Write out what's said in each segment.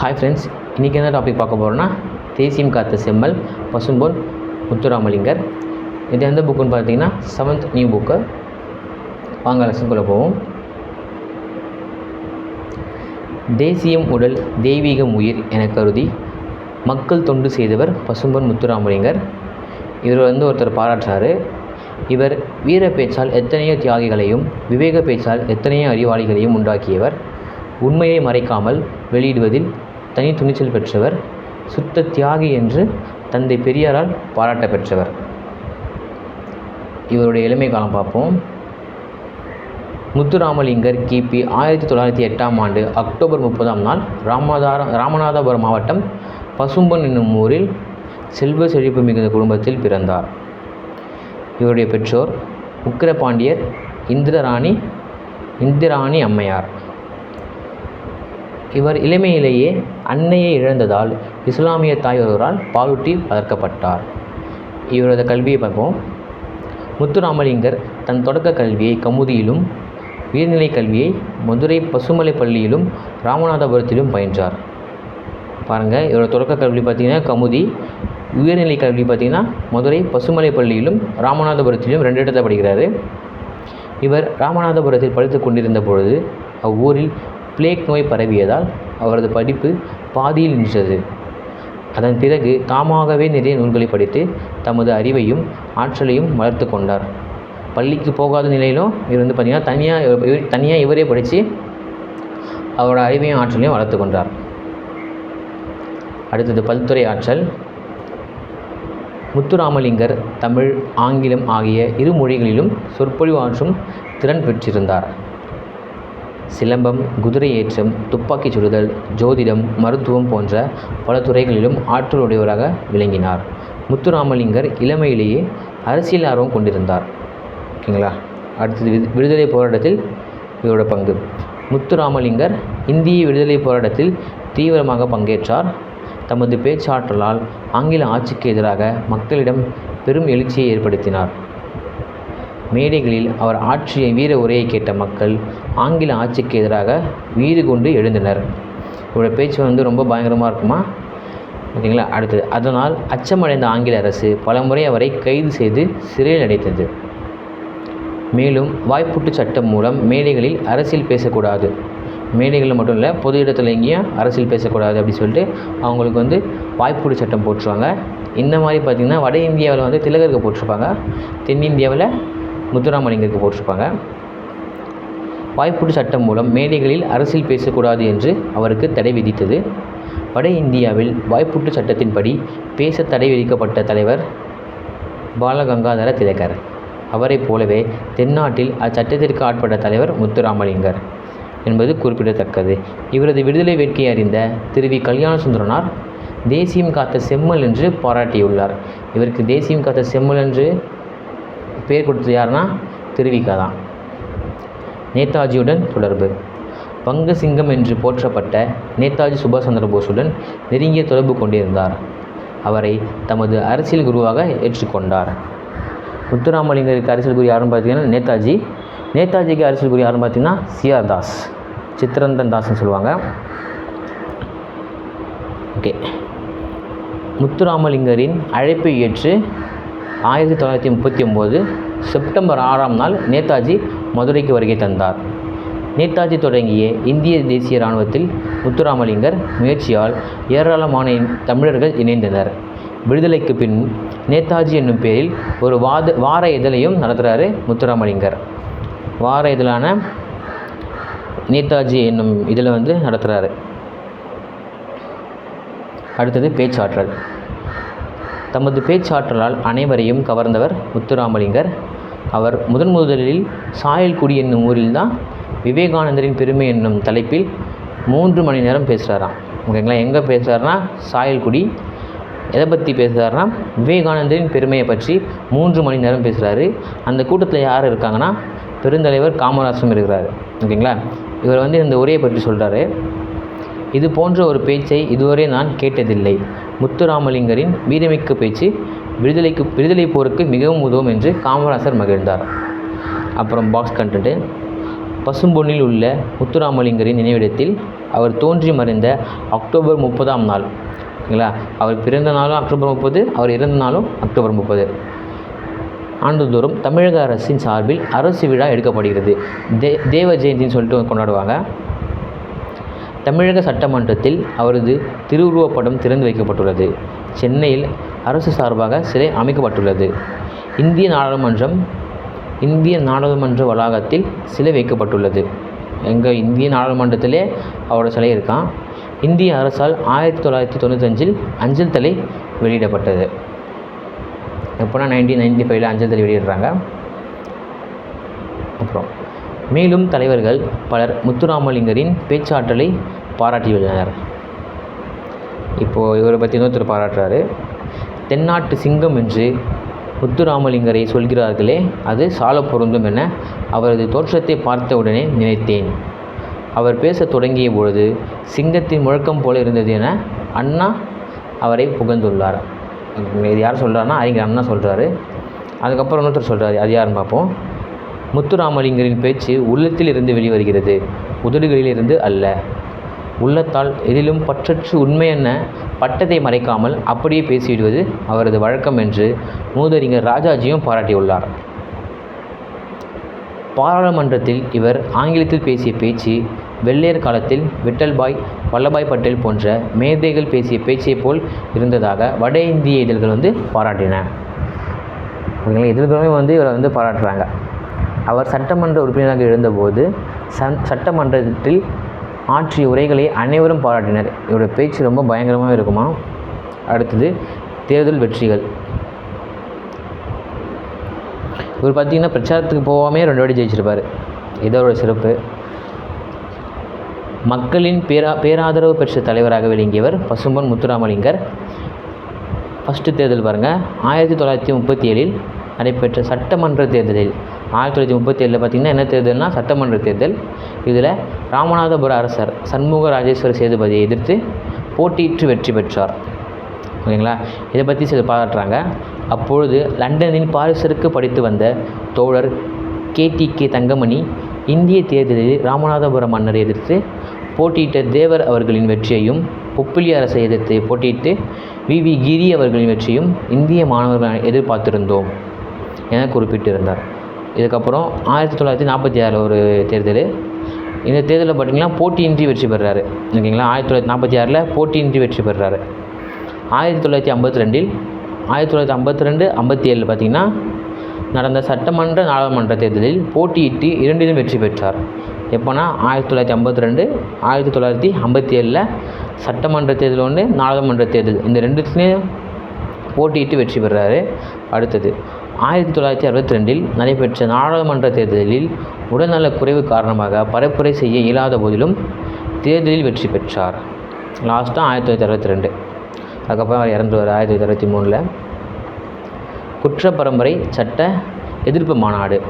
Hi friends இன்றைக்கி என்ன topic பார்க்க போகிறோன்னா தேசியம் காத்த செம்மல் பசும்பொன் முத்துராமலிங்கர். இது எந்த புக்குன்னு பார்த்தீங்கன்னா செவன்த் நியூ புக்கு வாங்க லெசன்குள்ளே போவோம். தேசியம் உடல் தெய்வீகம் உயிர் என கருதி மக்கள் தொண்டு செய்தவர் பசும்பொன் முத்துராமலிங்கர். இவர் வந்து ஒருத்தர் பாராட்டுறாரு. இவர் வீர பேச்சால் எத்தனையோ தியாகிகளையும் விவேக பேச்சால் எத்தனையோ அறிவாளிகளையும் உண்டாக்கியவர். உண்மையை மறைக்காமல் வெளியிடுவதில் தனி துணிச்சல் பெற்றவர் சுத்த தியாகி என்று தந்தை பெரியாரால் பாராட்ட பெற்றவர் இவருடைய எளிமை காலம் பார்ப்போம். முத்துராமலிங்கர் கிபி ஆயிரத்தி தொள்ளாயிரத்தி எட்டாம் ஆண்டு அக்டோபர் முப்பதாம் நாள் ராமதார ராமநாதபுரம் மாவட்டம் பசும்பன் என்னும் ஊரில் செல்வ செழிப்பு மிகுந்த குடும்பத்தில் பிறந்தார். இவருடைய பெற்றோர் உக்கிரபாண்டியர் இந்திரராணி இந்திராணி அம்மையார். இவர் இளமையிலேயே அன்னையை இழந்ததால் இஸ்லாமிய தாய் ஒருவரால் பாலூட்டி வளர்க்கப்பட்டார். இவரது கல்வியை பார்ப்போம். முத்துராமலிங்கர் தன் தொடக்க கல்வியை கமுதியிலும் உயர்நிலை கல்வியை மதுரை பசுமலை பள்ளியிலும் ராமநாதபுரத்திலும் பயின்றார். பாருங்கள் இவரோட தொடக்க கல்வி பார்த்திங்கன்னா கமுதி உயர்நிலை கல்வி பார்த்திங்கன்னா மதுரை பசுமலை பள்ளியிலும் ராமநாதபுரத்திலும் ரெண்டு இடத்துல படிக்கிறாரு. இவர் ராமநாதபுரத்தில் படித்து கொண்டிருந்த பொழுது அவ்வூரில் பிளேக் நோய் பரவியதால் அவரது படிப்பு பாதியில் நின்றது. அதன் பிறகு தாமாகவே நிறைய நூல்களை படித்து தமது அறிவையும் ஆற்றலையும் வளர்த்து கொண்டார். பள்ளிக்கு போகாத நிலையிலும் இவர் வந்து பார்த்திங்கன்னா தனியாக இவர் தனியாக இவரே படித்து அவரோட அறிவையும் ஆற்றலையும் வளர்த்து கொண்டார். அடுத்தது பல்துறை ஆற்றல். முத்துராமலிங்கர் தமிழ் ஆங்கிலம் ஆகிய இரு மொழிகளிலும் சொற்பொழிவு ஆற்றும் திறன் பெற்றிருந்தார். சிலம்பம் குதிரை ஏற்றம் துப்பாக்கிச் சுடுதல் ஜோதிடம் மருத்துவம் போன்ற பல துறைகளிலும் ஆற்றலுடையவராக விளங்கினார். முத்துராமலிங்கர் இளமையிலேயே அரசியல் ஆர்வம் கொண்டிருந்தார். ஓகேங்களா? அடுத்தது வி விடுதலை போராட்டத்தில் இவரோட பங்கு. முத்துராமலிங்கர் இந்திய விடுதலை போராட்டத்தில் தீவிரமாக பங்கேற்றார். தமது பேச்சாற்றலால் ஆங்கில ஆட்சிக்கு எதிராக மக்களிடம் பெரும் எழுச்சியை ஏற்படுத்தினார். மேடைகளில் அவர் ஆற்றிய வீர உரையை கேட்ட மக்கள் ஆங்கில ஆட்சிக்கு எதிராக வீறு கொண்டு எழுந்தனர். இவரோட பேச்சு வந்து ரொம்ப பயங்கரமாக இருக்குமா? ஓகேங்களா? அடுத்தது அதனால் அச்சமடைந்த ஆங்கில அரசு பலமுறை அவரை கைது செய்து சிறையில் அடைத்தது. மேலும் வாய்ப்புட்டு சட்டம் மூலம் மேடைகளில் அரசியல் பேசக்கூடாது. மேடைகளில் மட்டும் இல்லை பொது இடத்துல எங்கேயும் அரசியல் பேசக்கூடாது அப்படின்னு சொல்லிட்டு அவங்களுக்கு வந்து வாய்ப்புட்டு சட்டம் போட்டுருவாங்க இந்த மாதிரி பார்த்திங்கன்னா வட இந்தியாவில் வந்து திலகருக்கு போட்டிருப்பாங்க. தென்னிந்தியாவில் முத்துராமலிங்கருக்கு போட்டிருப்பாங்க. வாய்ப்புட்டு சட்டம் மூலம் மேடைகளில் அரசியல் பேசக்கூடாது என்று அவருக்கு தடை விதித்தது. வட இந்தியாவில் வாய்ப்புட்டு சட்டத்தின்படி பேச தடை விதிக்கப்பட்ட தலைவர் பாலகங்காதர திலகர். அவரைப் போலவே தென்னாட்டில் அச்சட்டத்திற்கு ஆட்பட்ட தலைவர் முத்துராமலிங்கர் என்பது குறிப்பிடத்தக்கது. இவரது விடுதலை வேட்கையை அறிந்த திரு வி. கல்யாண சுந்தரனார் தேசியம் காத்த செம்மல் என்று பாராட்டியுள்ளார். இவருக்கு தேசியம் காத்த செம்மல் என்று பேர் கொடுத்தது யாருன்னா திருவிகா தான். நேதாஜியுடன் தொடர்பு. பங்கு சிங்கம் என்று போற்றப்பட்ட நேதாஜி சுபாஷ் சந்திர போஸுடன் நெருங்கிய தொடர்பு கொண்டிருந்தார். அவரை தமது அரசியல் குருவாக ஏற்றுக்கொண்டார். முத்துராமலிங்கருக்கு அரசியல் குரு யாருன்னு பார்த்தீங்கன்னா நேதாஜி. நேதாஜிக்கு அரசியல் குரு யாருன்னு பார்த்தீங்கன்னா சிஆர் தாஸ் சித்திரந்தன் தாஸ்னு சொல்லுவாங்க. ஓகே. முத்துராமலிங்கரின் அழைப்பை ஏற்று ஆயிரத்தி தொள்ளாயிரத்தி முப்பத்தி ஒம்போது செப்டம்பர் ஆறாம் நாள் நேதாஜி மதுரைக்கு வருகை தந்தார். நேதாஜி தொடங்கிய இந்திய தேசிய இராணுவத்தில் முத்துராமலிங்கர் முயற்சியால் ஏராளமான தமிழர்கள் இணைந்தனர். விடுதலைக்கு பின் நேதாஜி என்னும் பேரில் ஒரு வாத வார இதழையும் நடத்துகிறாரு முத்துராமலிங்கர். வார இதழான நேதாஜி என்னும் இதில் வந்து நடத்துகிறாரு அடுத்தது பேச்சாற்றல். தமது பேச்சாற்றலால் அனைவரையும் கவர்ந்தவர் முத்துராமலிங்கர். அவர் முதன் முதலில் சாயல்குடி என்னும் ஊரில் தான் விவேகானந்தரின் பெருமை என்னும் தலைப்பில் மூன்று மணி நேரம் பேசுகிறாராம் ஓகேங்களா? எங்கே பேசுகிறாருனா சாயல்குடி. எதை பற்றி பேசுகிறாருனா விவேகானந்தரின் பெருமையை பற்றி மூன்று மணி நேரம் பேசுகிறாரு அந்த கூட்டத்தில் யார் இருக்காங்கன்னா? பெருந்தலைவர் காமராசரும் இருக்கிறாரு. ஓகேங்களா? இவர் வந்து இந்த உரையை பற்றி சொல்கிறாரு இது போன்ற ஒரு பேச்சை இதுவரை நான் கேட்டதில்லை. முத்துராமலிங்கரின் வீரமிக்க பேச்சு விடுதலைக்கு விடுதலை போருக்கு மிகவும் உதவும் என்று காமராசர் மகிழ்ந்தார். அப்புறம் பாக்ஸ் கண்டென்ட்டு பசும்பொன்னில் உள்ள முத்துராமலிங்கரின் நினைவிடத்தில் அவர் தோன்றி மறைந்த அக்டோபர் முப்பதாம் நாள். ஓகேங்களா அவர் பிறந்த நாளும் அக்டோபர் முப்பது அவர் இறந்த நாளும் அக்டோபர் முப்பது. ஆண்டுதோறும் தமிழக அரசின் சார்பில் அரசு விழா எடுக்கப்படுகிறது. தே தேவ ஜெயந்தின்னு சொல்லிட்டு கொண்டாடுவாங்க. தமிழக சட்டமன்றத்தில் அவரது திருவுருவப்படம் திறந்து வைக்கப்பட்டுள்ளது. சென்னையில் அரசு சார்பாக சிலை அமைக்கப்பட்டுள்ளது. இந்திய நாடாளுமன்றம் இந்திய நாடாளுமன்ற வளாகத்தில் சிலை வைக்கப்பட்டுள்ளது. எங்கள் இந்திய நாடாளுமன்றத்திலே அவரோட சிலை இருக்கான் இந்திய அரசால் ஆயிரத்தி தொள்ளாயிரத்தி தொண்ணூத்தஞ்சில் அஞ்சல் தலை வெளியிடப்பட்டது. எப்போனா நைன்டீன் நைன்டி ஃபைவ்ல அஞ்சல் தலை வெளியிடுறாங்க. அப்புறம் மேலும் தலைவர்கள் பலர் முத்துராமலிங்கரின் பேச்சாற்றலை பாராட்டியுள்ளனர். இப்போது இவரை பற்றி இன்னொருத்தர் பாராட்டுறாரு. தென்னாட்டு சிங்கம் என்று முத்துராமலிங்கரை சொல்கிறார்களே அது சால பொருந்தும் என அவரது தோற்றத்தை பார்த்தவுடனே நினைத்தேன். அவர் பேசத் தொடங்கிய பொழுது சிங்கத்தின் முழக்கம் போல இருந்தது என அண்ணா அவரை புகழ்ந்துள்ளார். இது யார் சொல்கிறாருன்னா அறிஞர் அண்ணா சொல்கிறாரு அதுக்கப்புறம் இன்னொருத்தர் சொல்கிறாரு அது யாருன்னு பார்ப்போம். முத்துராமலிங்கரின் பேச்சு உள்ளத்தில் இருந்து வெளிவருகிறது உதடுகளில் இருந்து அல்ல. உள்ளத்தால் எதிலும் பற்றற்று உண்மை என்ன? பட்டத்தை மறைக்காமல் அப்படியே பேசிவிடுவது அவரது வழக்கம் என்று மூதறிஞர் ராஜாஜியும் பாராட்டியுள்ளார். பாராளுமன்றத்தில் இவர் ஆங்கிலத்தில் பேசிய பேச்சு வெள்ளையர் காலத்தில் விட்டல்பாய் வல்லபாய் பட்டேல் போன்ற மேதைகள் பேசிய பேச்சைப் போல் இருந்ததாக வட இந்திய இதழ்கள் வந்து பாராட்டின. இதழ்களுமே வந்து இவரை வந்து பாராட்டுறாங்க. அவர் சட்டமன்ற உறுப்பினராக இருந்தபோது சன் சட்டமன்றத்தில் ஆற்றிய உரைகளை அனைவரும் பாராட்டினர். இவரோட பேச்சு ரொம்ப பயங்கரமாக இருக்குமா? அடுத்தது தேர்தல் வெற்றிகள். இவர் பார்த்தீங்கன்னா பிரச்சாரத்துக்கு போகாமே ரெண்டு வாட்டி ஜெயிச்சிருப்பார். இதோட சிறப்பு. மக்களின் பேரா பேராதரவு பெற்ற தலைவராக விளங்கியவர் பசும்பொன் முத்துராமலிங்கர். ஃபஸ்ட்டு தேர்தல் பாருங்கள் ஆயிரத்தி தொள்ளாயிரத்தி முப்பத்தி ஏழில் நடைபெற்ற சட்டமன்ற தேர்தலில் ஆயிரத்தி தொள்ளாயிரத்தி முப்பத்தி ஏழில் பார்த்திங்கன்னா என்ன தேர்தல்னால் சட்டமன்ற தேர்தல். இதில் ராமநாதபுர அரசர் சண்முக ராஜேஸ்வர சேதுபதியை எதிர்த்து போட்டியிட்டு வெற்றி பெற்றார். ஓகேங்களா? இதை பற்றி சில பாராட்டுறாங்க. அப்பொழுது லண்டனில் பாரிசருக்கு படித்து வந்த தோழர் கேடிகே தங்கமணி இந்திய தேர்தலில் ராமநாதபுரம் மன்னரை எதிர்த்து போட்டியிட்ட தேவர் அவர்களின் வெற்றியையும் பொப்பிலி அரசை எதிர்த்து போட்டியிட்டு வி. வி. கிரி அவர்களின் வெற்றியும் இந்திய மாணவர்கள் எதிர்பார்த்திருந்தோம் என குறிப்பிட்டிருந்தார். இதுக்கப்புறம் ஆயிரத்தி தொள்ளாயிரத்தி நாற்பத்தி ஆறில் ஒரு தேர்தல். இந்த தேர்தலில் பார்த்திங்கன்னா போட்டியின்றி வெற்றி பெறுறாரு. ஓகேங்களா? ஆயிரத்தி தொள்ளாயிரத்தி நாற்பத்தி ஆறில் போட்டியின்றி வெற்றி பெறுறாரு. ஆயிரத்தி தொள்ளாயிரத்தி ஐம்பத்தி ரெண்டில் ஆயிரத்தி தொள்ளாயிரத்தி ஐம்பத்தி ரெண்டு ஐம்பத்தி ஏழில் பார்த்திங்கன்னா நடந்த சட்டமன்ற நாடாளுமன்ற தேர்தலில் போட்டியிட்டு இரண்டிலும் வெற்றி பெற்றார். எப்போனா ஆயிரத்தி தொள்ளாயிரத்தி ஐம்பத்தி ரெண்டு ஆயிரத்தி தொள்ளாயிரத்தி ஐம்பத்தி ஏழில் சட்டமன்ற தேர்தல் ஒன்று நாடாளுமன்ற தேர்தல். இந்த ரெண்டுத்துலேயும் போட்டியிட்டு வெற்றி பெறாரு. அடுத்தது ஆயிரத்தி தொள்ளாயிரத்தி அறுபத்தி ரெண்டில் நடைபெற்ற நாடாளுமன்ற தேர்தலில் உடல்நலக் குறைவு காரணமாக பரப்புரை செய்ய இயலாத போதிலும் தேர்தலில் வெற்றி பெற்றார். லாஸ்ட்டாக ஆயிரத்தி தொள்ளாயிரத்தி அறுபத்தி ரெண்டு. அதுக்கப்புறம் அவர் இறந்துருவார் ஆயிரத்தி தொள்ளாயிரத்தி அறுபத்தி மூணில். குற்ற பரம்பரை சட்ட எதிர்ப்பு மாநாடு.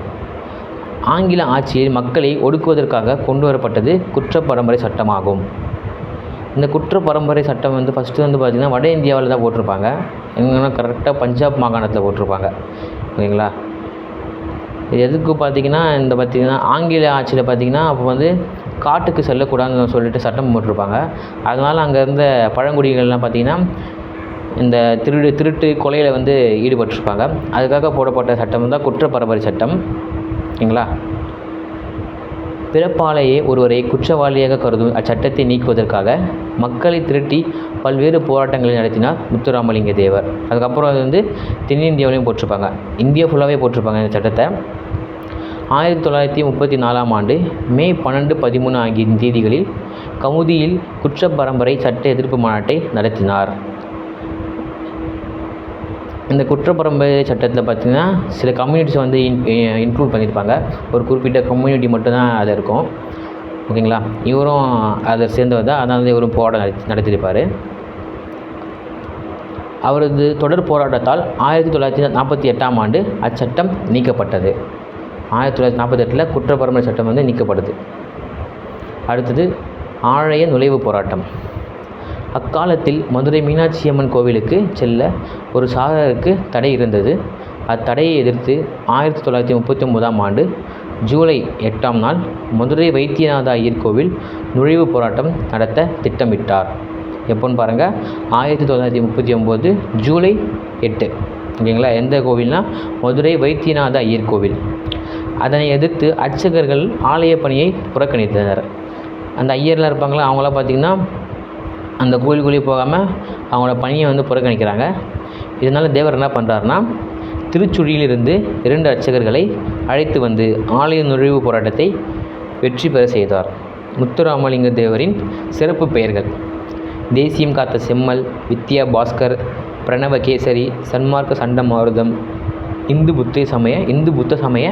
ஆங்கில ஆட்சியில் மக்களை ஒடுக்குவதற்காக கொண்டு வரப்பட்டது குற்ற பரம்பரை சட்டமாகும். இந்த குற்ற பரம்பரை சட்டம் வந்து ஃபஸ்ட்டு வந்து பார்த்திங்கன்னா வட இந்தியாவில் தான் போட்டிருப்பாங்க. எங்கன்னா கரெக்டாக பஞ்சாப் மாகாணத்தில் போட்டிருப்பாங்க. ஓகேங்களா எதுக்கு பார்த்திங்கன்னா இந்த பார்த்திங்கன்னா ஆங்கில ஆட்சியில் பார்த்திங்கன்னா அப்போ வந்து காட்டுக்கு செல்லக்கூடாதுன்னு சொல்லிட்டு சட்டம் போட்டிருப்பாங்க. அதனால் அங்கே இருந்த பழங்குடிகள்லாம் பார்த்திங்கன்னா இந்த திருடு திருட்டு கொலையில் வந்து ஈடுபட்டிருப்பாங்க. அதுக்காக போடப்பட்ட சட்டம் தான் குற்ற பரம்பரை சட்டம். ஓகேங்களா? பிறப்பாலேயே ஒருவரை குற்றவாளியாக கருதும் அச்சட்டத்தை நீக்குவதற்காக மக்களை திரட்டி பல்வேறு போராட்டங்களை நடத்தினார் முத்துராமலிங்க தேவர். அதுக்கப்புறம் அது வந்து தென்னிந்தியாவிலையும் போட்டிருப்பாங்க. இந்தியா ஃபுல்லாகவே போட்டிருப்பாங்க இந்த சட்டத்தை. ஆயிரத்தி தொள்ளாயிரத்தி முப்பத்தி நாலாம் ஆண்டு மே பன்னெண்டு பதிமூணு ஆகிய தேதிகளில் கமுதியில் குற்றப்பரம்பரை சட்ட எதிர்ப்பு மாநாட்டை நடத்தினார். இந்த குற்றப்பரம்பரை சட்டத்தில் பார்த்திங்கன்னா சில கம்யூனிட்டிஸ் வந்து இன் இன்க்ளூட் பண்ணியிருப்பாங்க ஒரு குறிப்பிட்ட கம்யூனிட்டி மட்டும்தான் அதில் இருக்கும். ஓகேங்களா? இவரும் அதை சேர்ந்தவர் தான். அதனால இவரும் போராட்டம் நடத்தி நடத்தியிருப்பார். அவரது தொடர் போராட்டத்தால் ஆயிரத்தி தொள்ளாயிரத்தி நாற்பத்தி எட்டாம் ஆண்டு அச்சட்டம் நீக்கப்பட்டது. ஆயிரத்தி தொள்ளாயிரத்தி நாற்பத்தெட்டில் குற்றப்பரம்பரை சட்டம் வந்து நீக்கப்படுது. அடுத்தது ஆழைய நுழைவு போராட்டம். அக்காலத்தில் மதுரை மீனாட்சி அம்மன் கோவிலுக்கு செல்ல ஒரு சாரருக்கு தடை இருந்தது. அத்தடையை எதிர்த்து ஆயிரத்தி தொள்ளாயிரத்தி முப்பத்தி ஒன்பதாம் ஆண்டு ஜூலை எட்டாம் நாள் மதுரை வைத்தியநாத ஐயர் கோவில் நுழைவுப் போராட்டம் நடத்த திட்டமிட்டார். எப்போன்னு பாருங்கள் ஆயிரத்தி தொள்ளாயிரத்தி முப்பத்தி ஒம்பது ஜூலை எட்டு. ஓகேங்களா? எந்த கோவில்னா மதுரை வைத்தியநாத ஐயர் கோவில். அதனை எதிர்த்து அர்ச்சகர்கள் ஆலய பணியை புறக்கணித்தனர். அந்த ஐயர்லாம் இருப்பாங்களா? அவங்களாம் பார்த்திங்கன்னா அந்த கோயிலுக்குள்ளேயே போகாமல் அவங்களோட பணியை வந்து புறக்கணிக்கிறாங்க. இதனால் தேவர் என்ன பண்ணுறாருனா திருச்சுழியிலிருந்து இரண்டு அர்ச்சகர்களை அழைத்து வந்து ஆலய நுழைவு போராட்டத்தை வெற்றி பெற செய்தார். முத்துராமலிங்க தேவரின் சிறப்பு பெயர்கள். தேசியம் காத்த செம்மல் வித்யா பாஸ்கர் பிரணவ கேசரி சன்மார்க்க சண்டமாருதம் இந்து புத்த சமய இந்து புத்த சமய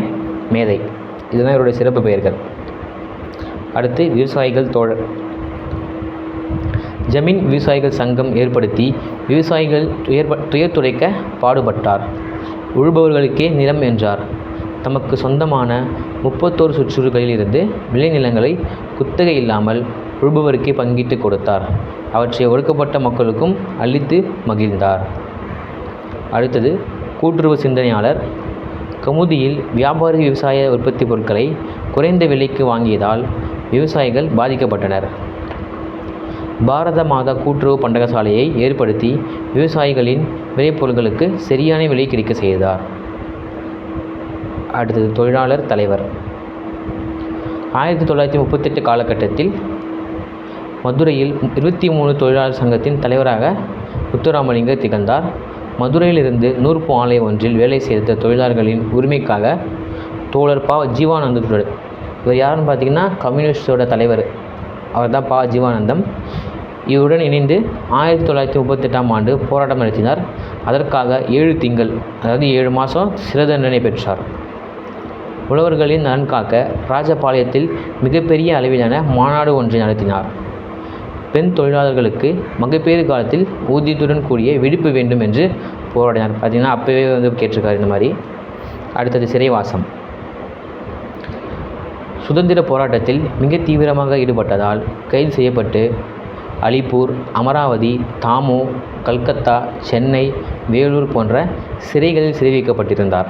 மேதை. இதுதான் இவருடைய சிறப்பு பெயர்கள். அடுத்து விவசாயிகள் தோழர். ஜமீன் விவசாயிகள் சங்கம் ஏற்படுத்தி விவசாயிகள் துயர் துயர் துடைக்க பாடுபட்டார். உழுபவர்களுக்கே நிலம் என்றார். தமக்கு சொந்தமான முப்பத்தோரு சுற்றுகளிலிருந்து விளைநிலங்களை குத்தகை இல்லாமல் உழுபவருக்கே பங்கிட்டு கொடுத்தார். அவற்றை ஒடுக்கப்பட்ட மக்களுக்கும் அளித்து மகிழ்ந்தார். அடுத்தது கூட்டுறவு சிந்தனையாளர். கமுதியில் வியாபாரி விவசாய உற்பத்தி பொருட்களை குறைந்த விலைக்கு வாங்கியதால் விவசாயிகள் பாதிக்கப்பட்டனர். பாரத மாதா கூட்டுறவு பண்டகசாலையை ஏற்படுத்தி விவசாயிகளின் விளைபொருள்களுக்கு சரியான விலை கிடைக்க செய்தார். அடுத்தது தொழிலாளர் தலைவர். ஆயிரத்தி தொள்ளாயிரத்தி முப்பத்தெட்டு காலகட்டத்தில் மதுரையில் இருபத்தி மூணு தொழிலாளர் சங்கத்தின் தலைவராக முத்துராமலிங்கர் திகழ்ந்தார். மதுரையிலிருந்து நூற்பு ஆலை ஒன்றில் வேலை செய்த தொழிலாளர்களின் உரிமைக்காக தோழர் பா ஜீவானந்தத்துடன் இவர் யாருன்னு பார்த்தீங்கன்னா கம்யூனிஸ்டோட தலைவர் அவர் தான் பா. ஜீவானந்தம். இவருடன் இணைந்து ஆயிரத்தி தொள்ளாயிரத்தி முப்பத்தெட்டாம் ஆண்டு போராட்டம் நடத்தினார். அதற்காக ஏழு திங்கள் அதாவது ஏழு மாதம் சிறை தண்டனை பெற்றார். உழவர்களின் நலன் காக்க ராஜபாளையத்தில் மிகப்பெரிய அளவிலான மாநாடு ஒன்றை நடத்தினார். பெண் தொழிலாளர்களுக்கு மகப்பேறு காலத்தில் ஊதியத்துடன் கூடிய விடுப்பு வேண்டும் என்று போராடினார். பார்த்தீங்கன்னா அப்போவே வந்து கேட்டிருக்காரு இந்த மாதிரி. அடுத்தது சிறைவாசம். சுதந்திர போராட்டத்தில் மிக தீவிரமாக ஈடுபட்டதால் கைது செய்யப்பட்டு அலிப்பூர் அமராவதி தாமோ கல்கத்தா சென்னை வேலூர் போன்ற சிறைகளில் சிறை வைக்கப்பட்டிருந்தார்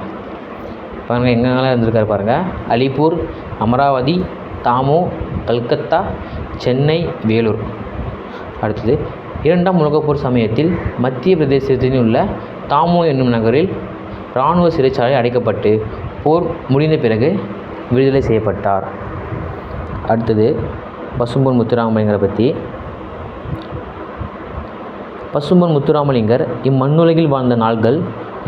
பாருங்கள் எங்கெங்கெல்லாம் இருந்திருக்காரு பாருங்கள் அலிப்பூர் அமராவதி தாமோ கல்கத்தா சென்னை வேலூர். அடுத்தது இரண்டாம் உலகப்போர் சமயத்தில் மத்திய பிரதேசத்தில் உள்ள தாமோ என்னும் நகரில் இராணுவ சிறைச்சாலை அடைக்கப்பட்டு போர் முடிந்த பிறகு விடுதலை செய்யப்பட்டார். அடுத்தது பசும்பொன் முத்துராமலிங்கரை பற்றி பசும்பொன் முத்துராமலிங்கர் இம்மண்ணுலகில் வாழ்ந்த நாள்கள்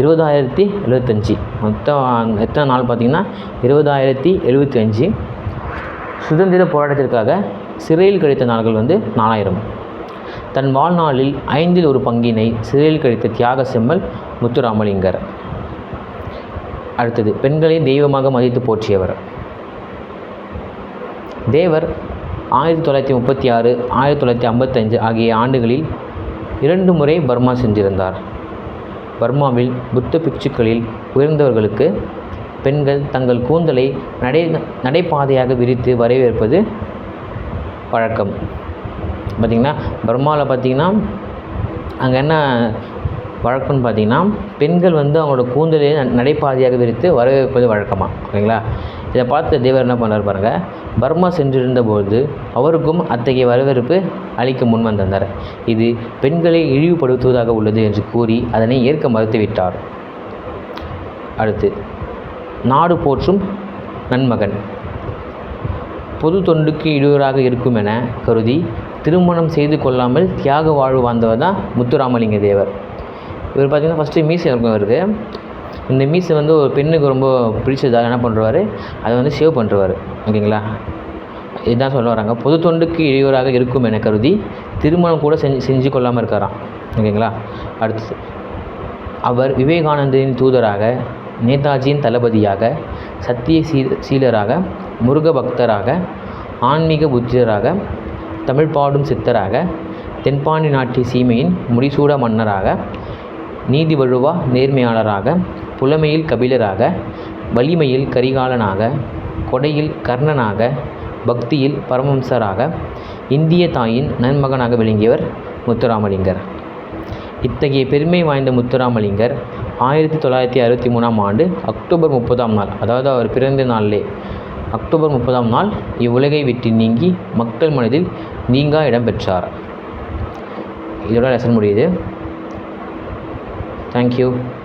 இருபதாயிரத்தி எழுபத்தஞ்சி மொத்தம் எத்தனை நாள் பார்த்திங்கன்னா இருபதாயிரத்தி எழுபத்தி அஞ்சு சுதந்திர போராட்டத்திற்காக சிறையில் கழித்த நாள்கள் வந்து நாலாயிரம். தன் வாழ்நாளில் ஐந்தில் ஒரு பங்கினை சிறையில் கழித்த தியாக செம்மல் முத்துராமலிங்கர். அடுத்தது பெண்களை தெய்வமாக மதித்து போற்றியவர். தேவர் ஆயிரத்தி தொள்ளாயிரத்தி முப்பத்தி ஆறு ஆயிரத்தி தொள்ளாயிரத்தி ஐம்பத்தஞ்சு ஆகிய ஆண்டுகளில் இரண்டு முறை பர்மா சென்றிருந்தார். பர்மாவில் புத்த பிட்சுக்களில் உயர்ந்தவர்களுக்கு பெண்கள் தங்கள் கூந்தலை நடை நடைபாதையாக விரித்து வரவேற்பது பழக்கம். பார்த்திங்கன்னா பர்மாவில் பார்த்திங்கன்னா அங்கே என்ன வழக்கம்னு பார்த்தீங்கன்னா பெண்கள் வந்து அவங்களோட கூந்தலை நடைபாதையாக விரித்து வரவேற்பது வழக்கமாக ஓகேங்களா? இதை பார்த்து தேவர் என்ன பண்ணார் பாருங்கள் பர்மா சென்றிருந்தபோது அவருக்கும் அத்தகைய வரவேற்பு அளிக்க முன் வந்திருந்தார். இது பெண்களை இழிவுபடுத்துவதாக உள்ளது என்று கூறி அதனை ஏற்க மறுத்துவிட்டார். அடுத்து நாடு போற்றும் நன்மகன். பொது தொண்டுக்கு இடையூறாக இருக்கும் என கருதி திருமணம் செய்து கொள்ளாமல் தியாக வாழ்வு வாழ்ந்தவர் தான் முத்துராமலிங்க தேவர். இவர் பார்த்திங்கன்னா ஃபஸ்ட்டு மீசை இருக்கும் இவருக்கு இந்த மீசை வந்து ஒரு பெண்ணுக்கு ரொம்ப பிடிச்சதாக என்ன பண்ணுறாரு அதை வந்து சேவ் பண்ணுறாரு ஓகேங்களா? இதுதான் சொல்ல வராங்க. பொது தொண்டுக்கு இடையூறாக இருக்கும் என கருதி திருமணம் கூட செஞ்சு செஞ்சு கொள்ளாமல் இருக்காராம். ஓகேங்களா? அடுத்து அவர் விவேகானந்தரின் தூதராக நேதாஜியின் தளபதியாக சத்திய சீ சீலராக முருக பக்தராக ஆன்மீக புத்திரராக தமிழ் பாடும் சித்தராக தென்பாண்டி நாட்டு சீமையின் முடிசூட மன்னராக நீதி வழுவா நேர்மையாளராக புலமையில் கபிலராக வலிமையில் கரிகாலனாக கொடையில் கர்ணனாக பக்தியில் பரமம்சராக இந்திய தாயின் நன்மகனாக விளங்கியவர் முத்துராமலிங்கர். இத்தகைய பெருமை வாய்ந்த முத்துராமலிங்கர் ஆயிரத்தி தொள்ளாயிரத்தி அறுபத்தி மூணாம் ஆண்டு அக்டோபர் முப்பதாம் நாள் அதாவது அவர் பிறந்த நாளிலே அக்டோபர் முப்பதாம் நாள் இவ்வுலகை விட்டு நீங்கி மக்கள் மனதில் நீங்கா இடம்பெற்றார் இதோட லெசன் முடியுது. Thank you.